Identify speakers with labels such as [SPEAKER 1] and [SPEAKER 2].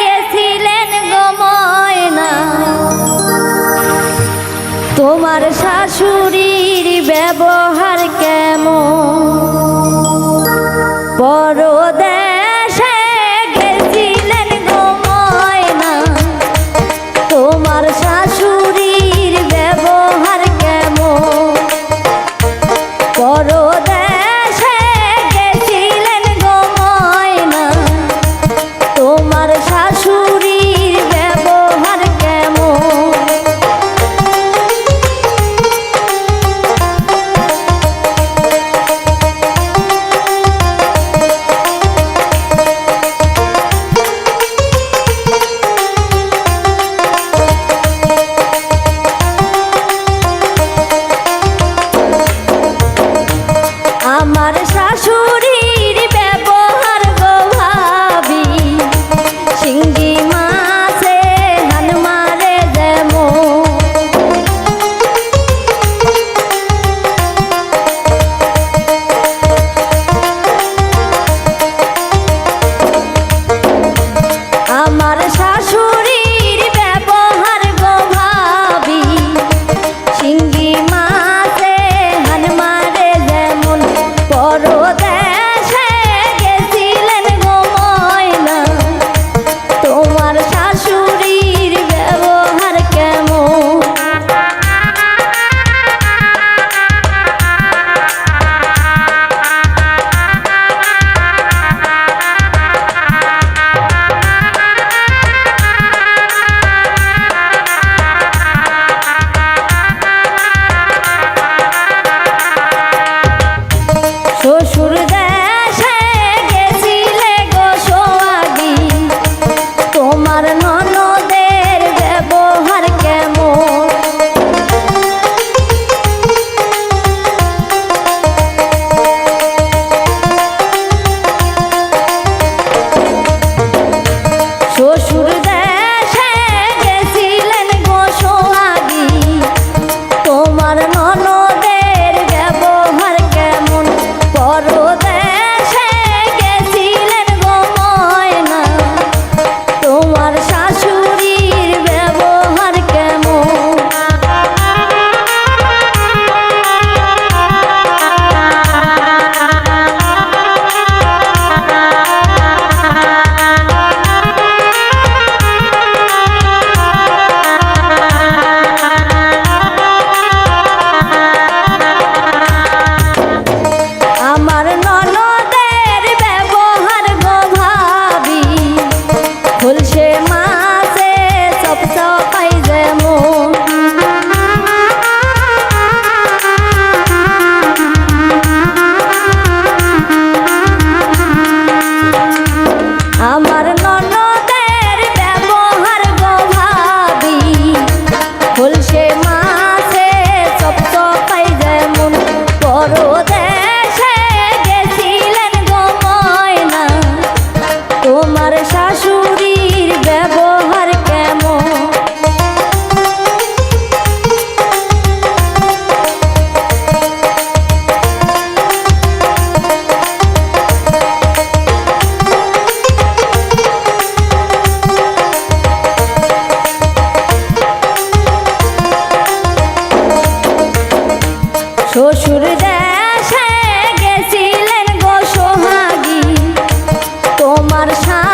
[SPEAKER 1] গেছিলেন তোমার শাশুড়ির ব্যবহার কেমন? বড় শ্বশুর দেশে গেছিলেন গো সোহাগী। তোমার সা